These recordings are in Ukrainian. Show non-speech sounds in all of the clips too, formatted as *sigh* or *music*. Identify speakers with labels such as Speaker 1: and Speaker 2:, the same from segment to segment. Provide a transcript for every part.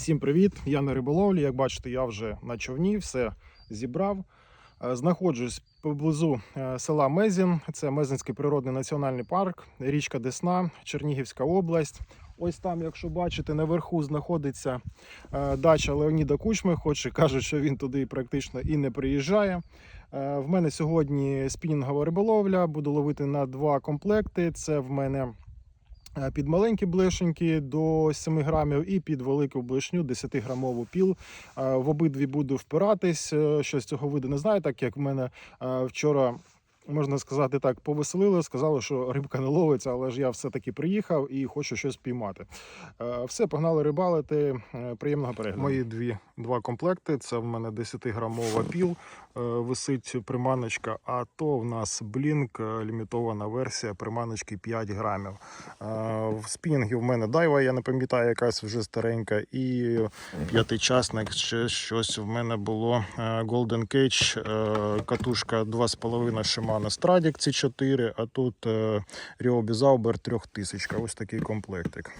Speaker 1: Всім привіт! Я на риболовлі. Як бачите, я вже на човні, все зібрав. Е, Знаходжусь поблизу е, села Мезін. Це Мезінський природний національний парк, річка Десна, Чернігівська область. Ось там, якщо бачите, наверху знаходиться е, дача Леоніда Кучми, хоч і кажуть, що він туди практично і не приїжджає. В мене сьогодні спінінгова риболовля. Буду ловити на два комплекти. Це в мене під маленькі блешеньки до 7 грамів і під велику блешню 10-грамову піл. Е, В обидві буду впиратись. Щось Що з цього виду не знаю, так як в мене е, вчора. Можна сказати так, повеселили, сказали, що рибка не ловиться, але ж я все-таки приїхав і хочу щось піймати. Е, Все, погнали рибалити. Е, Приємного перегляду. Мої дві, два комплекти. Це в мене 10-грамова піл, е, висить приманочка, а то в нас блінк, лімітована версія приманочки 5 грамів. В спінінгі в мене дайва, я не пам'ятаю, якась вже старенька, і п'ятичасник, ще щось в мене було Golden Cage, катушка 2,5 Shimano Stradic C4, а тут Ryobi Zauber 3000. Ось такий комплектик.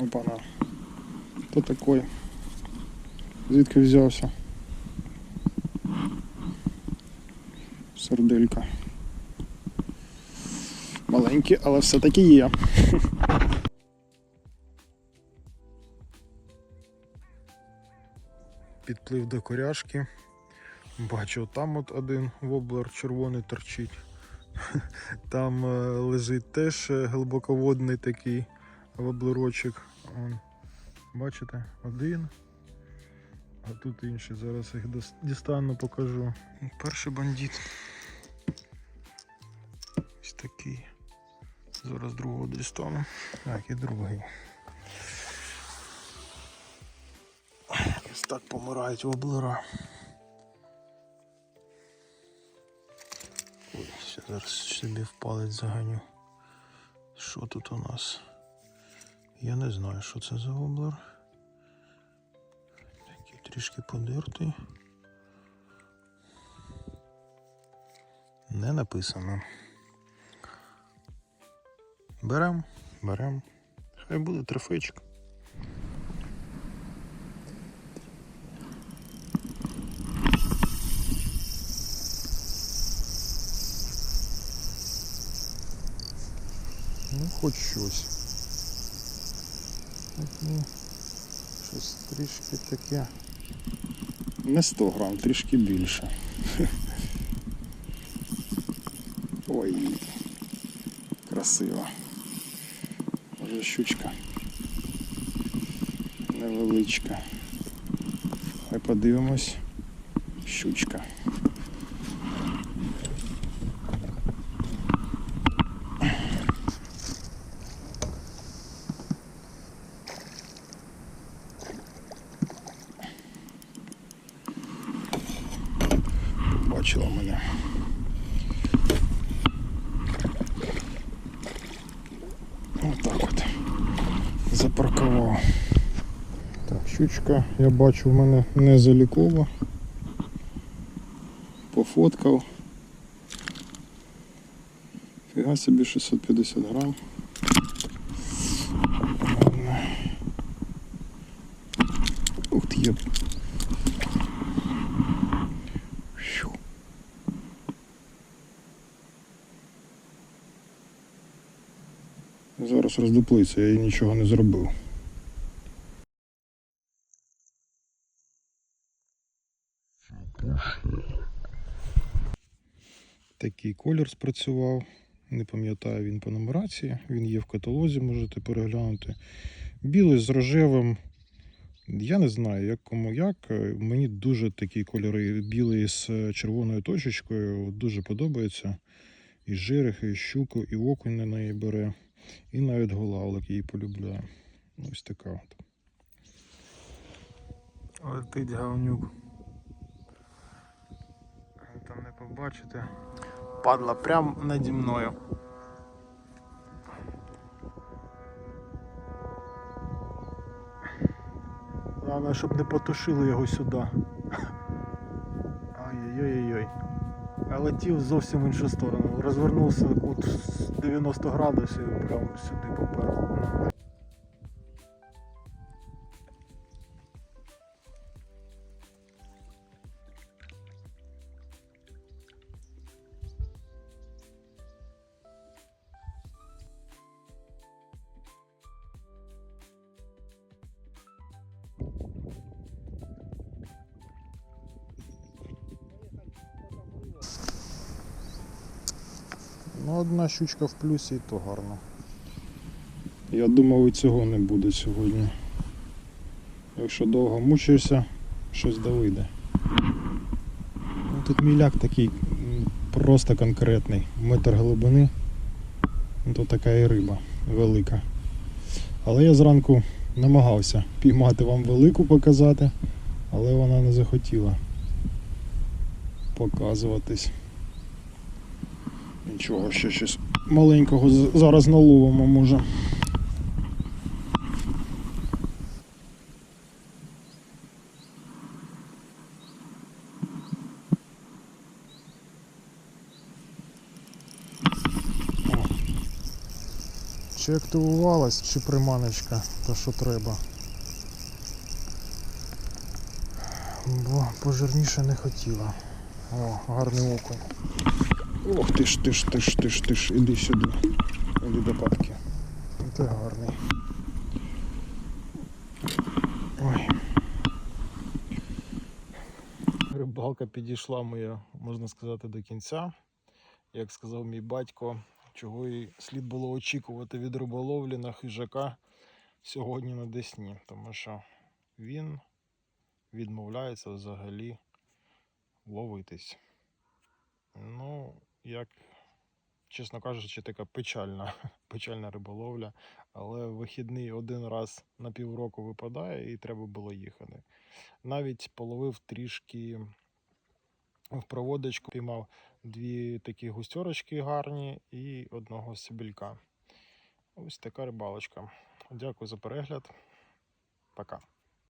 Speaker 1: Опана. Хто такий? Звідки взявся? Серделька. Маленькі, але все-таки є. Підплив до коряшки. Бачу, там от один воблер червоний торчить. Там е, лежить теж е, глибоководний такий воблерочок. Он, бачите, один. А тут інший. Зараз їх дістану, покажу. Перший бандит. Ось такий. Зараз другого дістану. Так, і другий. Ось так помирають воблера. Ой, зараз собі в палець заганю. Що тут у нас? Я не знаю, що це за воблер. Такий трішки подертий. Не написано. Берем, берем. Хай буде трофейчик. Ну, хоч щось. Так, ну, щось трішки таке. Не 100 грам, трішки більше. *laughs* Ой, красиво. Може щучка. Невеличка. Хай подивимось. Щучка. Бачила мене. Отак от. Запаркував. Так, щучка, я бачу, в мене не залікова. Пофоткав. Фіга собі 650 грам. Ух ти, є. Зараз роздуплиться, я їй нічого не зробив. Такий колір спрацював. Не пам'ятаю він по нумерації. Він є в каталозі, можете переглянути. Білий з рожевим. Я не знаю, як кому як. Мені дуже такі кольори білий з червоною точечкою дуже подобається. І жирих, і щуку, і окунь на неї бере. І навіть голавлик її полюбляє. Ось така от. Летить говнюк. Там не побачите. Падла прямо наді мною. Главное, щоб не потушили його сюди. Ой-ой-ой. Летів зовсім в іншу сторону. Розвернувся кут з 90 градусів і прямо сюди поперло. Ну, одна щучка в плюсі і то гарно. Я думав, і цього не буде сьогодні. Якщо довго мучишся, щось да вийде. Ну, тут міляк такий просто конкретний. Метр глибини. Ну, То така і риба велика. Але я зранку намагався піймати вам велику показати, але вона не захотіла показуватись. Нічого, ще щось маленького зараз наловимо може. Чи активувалась, чи приманочка, то що треба. Бо пожирніше не хотіла. О, гарний окунь. Ох ти ж ти ж ти ж ти ж ти ж, іди сюди. Іди до папки. Ти гарний. Ой. Рибалка підійшла моя, можна сказати, до кінця. Як сказав мій батько, чого і слід було очікувати від риболовлі на хижака сьогодні на Десні, тому що він відмовляється взагалі ловитись. Ну, як, чесно кажучи, така печальна, *laughs* печальна риболовля. Але вихідний один раз на півроку випадає і треба було їхати. Навіть половив трішки в проводочку, піймав дві такі густерочки гарні і одного сибілька. Ось така рибалочка. Дякую за перегляд. Пока.